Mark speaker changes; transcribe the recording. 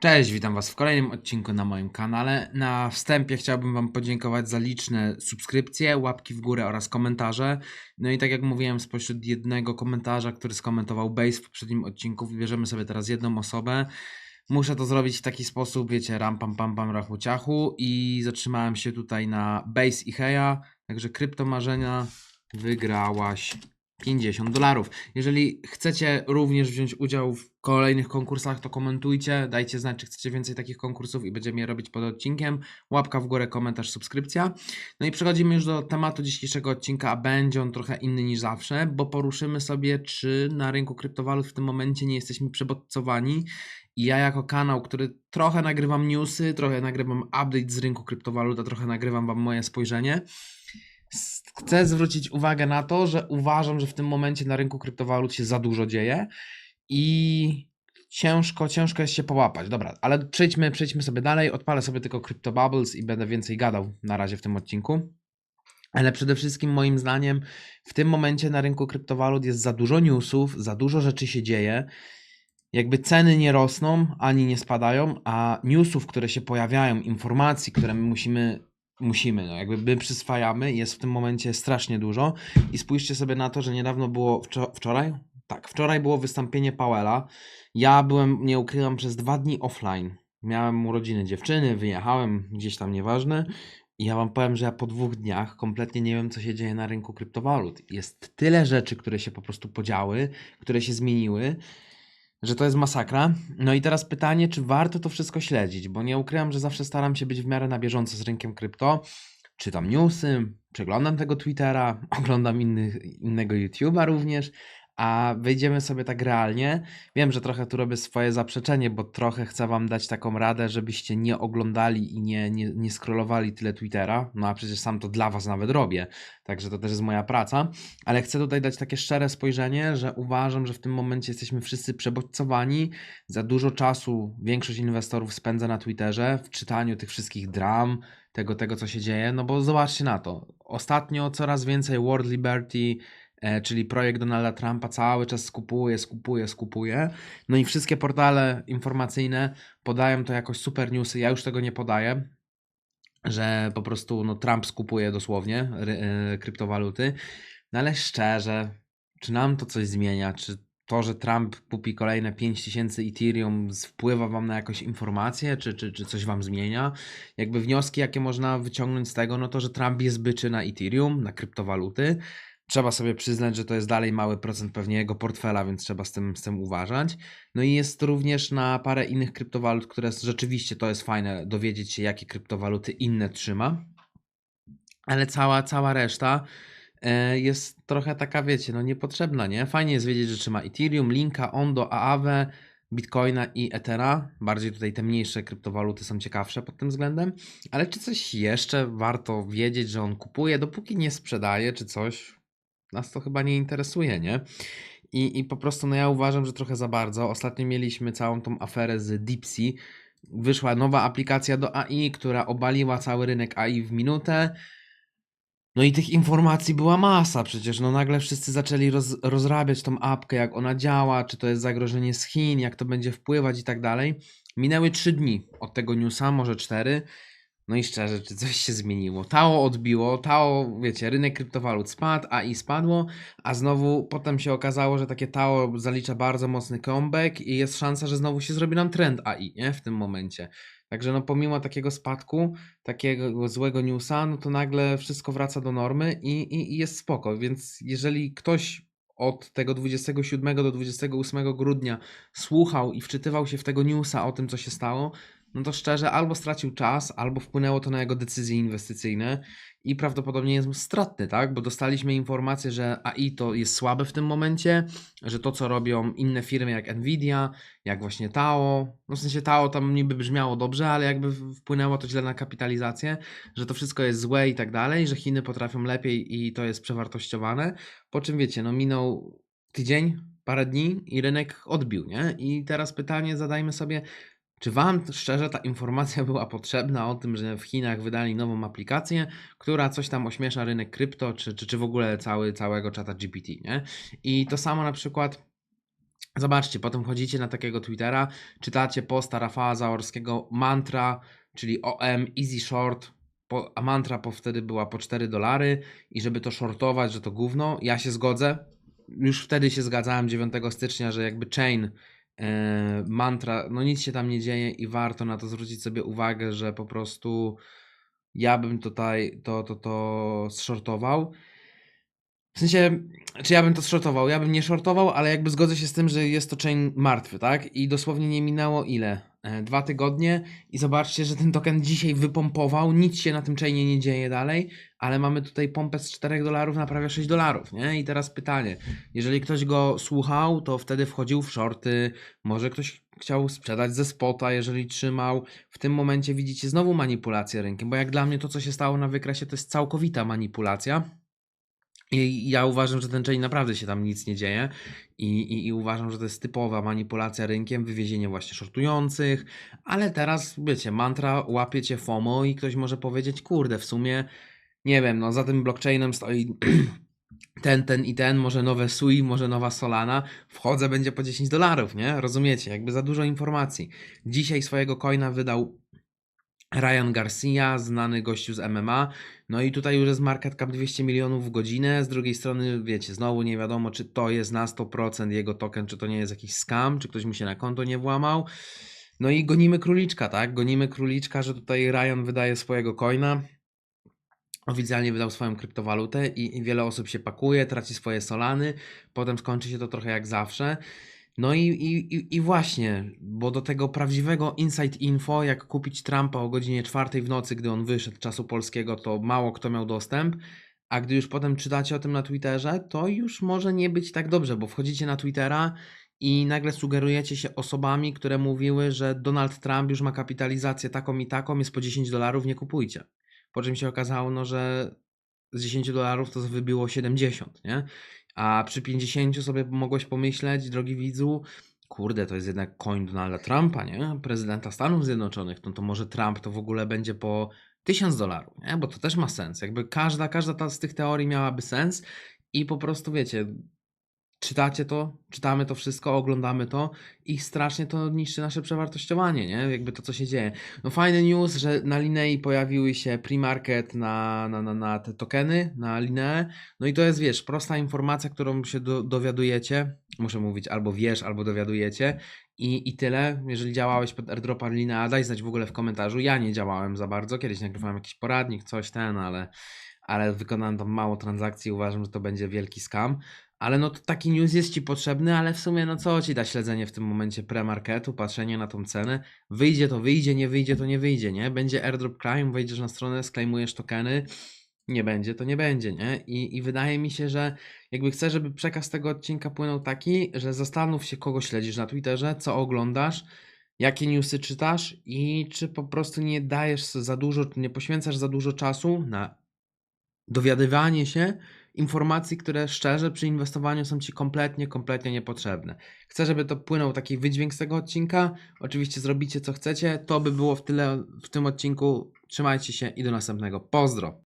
Speaker 1: Cześć, witam Was w kolejnym odcinku na moim kanale. Na wstępie chciałbym Wam podziękować za liczne subskrypcje, łapki w górę oraz komentarze. No i tak jak mówiłem, spośród jednego komentarza, który skomentował Base w poprzednim odcinku, wybierzemy sobie teraz jedną osobę. Muszę to zrobić w taki sposób, wiecie, ram pam pam pam rachu ciachu i zatrzymałem się tutaj na Base i Heja, także kryptomarzenia wygrałaś 50 dolarów. Jeżeli chcecie również wziąć udział w kolejnych konkursach, to komentujcie, dajcie znać, czy chcecie więcej takich konkursów i będziemy je robić pod odcinkiem. Łapka w górę, komentarz, subskrypcja. No i przechodzimy już do tematu dzisiejszego odcinka, a będzie on trochę inny niż zawsze, bo poruszymy sobie, czy na rynku kryptowalut w tym momencie nie jesteśmy przebodźcowani. I ja jako kanał, który trochę nagrywam newsy, trochę nagrywam update z rynku kryptowalut, a trochę nagrywam Wam moje spojrzenie, chcę zwrócić uwagę na to, że uważam, że w tym momencie na rynku kryptowalut się za dużo dzieje i ciężko, ciężko jest się połapać. Dobra, ale przejdźmy, przejdźmy sobie dalej. Odpalę sobie tylko Crypto Bubbles i będę więcej gadał na razie w tym odcinku. Ale przede wszystkim moim zdaniem w tym momencie na rynku kryptowalut jest za dużo newsów, za dużo rzeczy się dzieje. Jakby ceny nie rosną ani nie spadają, a newsów, które się pojawiają, informacji, które my musimy, musimy, no jakby my przyswajamy, jest w tym momencie strasznie dużo. I spójrzcie sobie na to, że niedawno było wczo- wczoraj? Tak, wczoraj było wystąpienie Powella. Ja byłem, nie ukrywam, przez dwa dni offline. Miałem urodziny dziewczyny, wyjechałem gdzieś tam, nieważne. I ja wam powiem, że ja po dwóch dniach kompletnie nie wiem, co się dzieje na rynku kryptowalut. Jest tyle rzeczy, które się po prostu podziały, które się zmieniły, że to jest masakra. No i teraz pytanie, czy warto to wszystko śledzić, bo nie ukrywam, że zawsze staram się być w miarę na bieżąco z rynkiem krypto. Czytam newsy, przeglądam tego Twittera, oglądam innych, innego YouTube'a również, a wejdziemy sobie tak realnie. Wiem, że trochę tu robię swoje zaprzeczenie, bo trochę chcę Wam dać taką radę, żebyście nie oglądali i nie, nie, nie scrollowali tyle Twittera. No a przecież sam to dla Was nawet robię, także to też jest moja praca. Ale chcę tutaj dać takie szczere spojrzenie, że uważam, że w tym momencie jesteśmy wszyscy przebodźcowani. Za dużo czasu większość inwestorów spędza na Twitterze w czytaniu tych wszystkich dram, tego, tego co się dzieje. No bo zobaczcie na to. Ostatnio coraz więcej World Liberty, czyli projekt Donalda Trumpa, cały czas skupuje, skupuje, skupuje. No i wszystkie portale informacyjne podają to jakoś super newsy. Ja już tego nie podaję że po prostu no, Trump skupuje dosłownie e, kryptowaluty. No ale szczerze, czy nam to coś zmienia? Czy to, że Trump kupi kolejne 5000 Ethereum wpływa wam na jakąś informację, czy, czy, czy coś wam zmienia? Jakby wnioski, jakie można wyciągnąć z tego, no to, że Trump jest byczy na Ethereum, na kryptowaluty. Trzeba sobie przyznać, że to jest dalej mały procent pewnie jego portfela, więc trzeba z tym, z tym uważać. No i jest również na parę innych kryptowalut, które rzeczywiście to jest fajne dowiedzieć się, jakie kryptowaluty inne trzyma. Ale cała, cała reszta e, jest trochę taka, wiecie, no niepotrzebna, nie? Fajnie jest wiedzieć, że trzyma Ethereum, Linka, Ondo, Aave, Bitcoina i Ethera. Bardziej tutaj te mniejsze kryptowaluty są ciekawsze pod tym względem. Ale czy coś jeszcze warto wiedzieć, że on kupuje, dopóki nie sprzedaje, czy coś? Nas to chyba nie interesuje, nie? I, I po prostu, no ja uważam, że trochę za bardzo. Ostatnio mieliśmy całą tą aferę z Dipsy. Wyszła nowa aplikacja do AI, która obaliła cały rynek AI w minutę. No i tych informacji była masa przecież. No nagle wszyscy zaczęli roz, rozrabiać tą apkę, jak ona działa, czy to jest zagrożenie z Chin, jak to będzie wpływać i tak dalej. Minęły trzy dni od tego newsa, może cztery. No i szczerze, czy coś się zmieniło? Tao odbiło, Tao, wiecie, rynek kryptowalut spadł, AI spadło, a znowu potem się okazało, że takie Tao zalicza bardzo mocny comeback i jest szansa, że znowu się zrobi nam trend AI, nie? W tym momencie. Także no pomimo takiego spadku, takiego złego newsa, no to nagle wszystko wraca do normy i, i, i jest spoko. Więc jeżeli ktoś od tego 27 do 28 grudnia słuchał i wczytywał się w tego newsa o tym, co się stało, no to szczerze albo stracił czas, albo wpłynęło to na jego decyzje inwestycyjne i prawdopodobnie jest stratny, tak? Bo dostaliśmy informację, że AI to jest słabe w tym momencie, że to, co robią inne firmy jak Nvidia, jak właśnie Tao, no w sensie Tao tam niby brzmiało dobrze, ale jakby wpłynęło to źle na kapitalizację, że to wszystko jest złe i tak dalej, że Chiny potrafią lepiej i to jest przewartościowane. Po czym wiecie, no minął tydzień, parę dni i rynek odbił, nie? I teraz pytanie zadajmy sobie, czy Wam szczerze ta informacja była potrzebna o tym, że w Chinach wydali nową aplikację, która coś tam ośmiesza rynek krypto, czy, czy, czy w ogóle cały, całego czata GPT, nie? I to samo na przykład Zobaczcie, potem wchodzicie na takiego Twittera, czytacie posta Rafała Zaorskiego mantra, czyli OM Easy Short, po, a mantra po, wtedy była po 4 dolary i żeby to shortować, że to gówno, ja się zgodzę. Już wtedy się zgadzałem 9 stycznia, że jakby chain mantra, no nic się tam nie dzieje i warto na to zwrócić sobie uwagę, że po prostu ja bym tutaj to, to, to zshortował. W sensie, czy ja bym to shortował? Ja bym nie shortował, ale jakby zgodzę się z tym, że jest to chain martwy, tak? I dosłownie nie minęło ile? E, Dwa tygodnie i zobaczcie, że ten token dzisiaj wypompował, nic się na tym chainie nie dzieje dalej, ale mamy tutaj pompę z 4 dolarów na prawie 6 dolarów, nie? I teraz pytanie, jeżeli ktoś go słuchał, to wtedy wchodził w shorty, może ktoś chciał sprzedać ze spota, jeżeli trzymał. W tym momencie widzicie znowu manipulację rynkiem, bo jak dla mnie to, co się stało na wykresie, to jest całkowita manipulacja. I ja uważam, że ten chain naprawdę się tam nic nie dzieje i, i, i uważam, że to jest typowa manipulacja rynkiem, wywiezienie właśnie shortujących, ale teraz, wiecie, mantra łapie cię FOMO i ktoś może powiedzieć, kurde, w sumie, nie wiem, no za tym blockchainem stoi ten, ten i ten, może nowe SUI, może nowa Solana, wchodzę, będzie po 10 dolarów, nie? Rozumiecie? Jakby za dużo informacji. Dzisiaj swojego coina wydał Ryan Garcia, znany gościu z MMA. No i tutaj już jest market cap 200 milionów w godzinę. Z drugiej strony, wiecie, znowu nie wiadomo, czy to jest na 100% jego token, czy to nie jest jakiś scam, czy ktoś mu się na konto nie włamał. No i gonimy króliczka, tak? Gonimy króliczka, że tutaj Ryan wydaje swojego coina. Oficjalnie wydał swoją kryptowalutę i, i wiele osób się pakuje, traci swoje solany. Potem skończy się to trochę jak zawsze. No i, i, i- właśnie, bo do tego prawdziwego inside info, jak kupić Trumpa o godzinie czwartej w nocy, gdy on wyszedł czasu polskiego, to mało kto miał dostęp. A gdy już potem czytacie o tym na Twitterze, to już może nie być tak dobrze, bo wchodzicie na Twittera i nagle sugerujecie się osobami, które mówiły, że Donald Trump już ma kapitalizację taką i taką, jest po 10 dolarów, nie kupujcie. Po czym się okazało, no, że z 10 dolarów to wybiło 70, nie? A przy 50 sobie mogłeś pomyśleć, drogi widzu, kurde, to jest jednak coin Donalda Trumpa, nie? Prezydenta Stanów Zjednoczonych, no to może Trump to w ogóle będzie po 1000 dolarów, nie? Bo to też ma sens. Jakby każda, każda ta z tych teorii miałaby sens i po prostu wiecie, czytacie to, czytamy to wszystko, oglądamy to i strasznie to niszczy nasze przewartościowanie, nie? Jakby to, co się dzieje. No fajny news, że na Linei pojawiły się pre-market na, na, na, na te tokeny, na Lineę. No i to jest, wiesz, prosta informacja, którą się do, dowiadujecie. Muszę mówić albo wiesz, albo dowiadujecie. I, I tyle. Jeżeli działałeś pod airdropa Linea, daj znać w ogóle w komentarzu. Ja nie działałem za bardzo. Kiedyś nagrywałem jakiś poradnik, coś ten, ale, ale wykonałem tam mało transakcji. Uważam, że to będzie wielki scam. Ale no to taki news jest Ci potrzebny, ale w sumie no co Ci da śledzenie w tym momencie premarketu, patrzenie na tą cenę. Wyjdzie to wyjdzie, nie wyjdzie to nie wyjdzie, nie? Będzie airdrop claim, wejdziesz na stronę, sklejmujesz tokeny, nie będzie to nie będzie, nie? I, I wydaje mi się, że jakby chcę, żeby przekaz tego odcinka płynął taki, że zastanów się kogo śledzisz na Twitterze, co oglądasz, jakie newsy czytasz i czy po prostu nie dajesz za dużo, nie poświęcasz za dużo czasu na dowiadywanie się informacji, które szczerze przy inwestowaniu są Ci kompletnie, kompletnie niepotrzebne. Chcę, żeby to płynął taki wydźwięk z tego odcinka. Oczywiście zrobicie co chcecie. To by było w tyle w tym odcinku. Trzymajcie się i do następnego. Pozdro!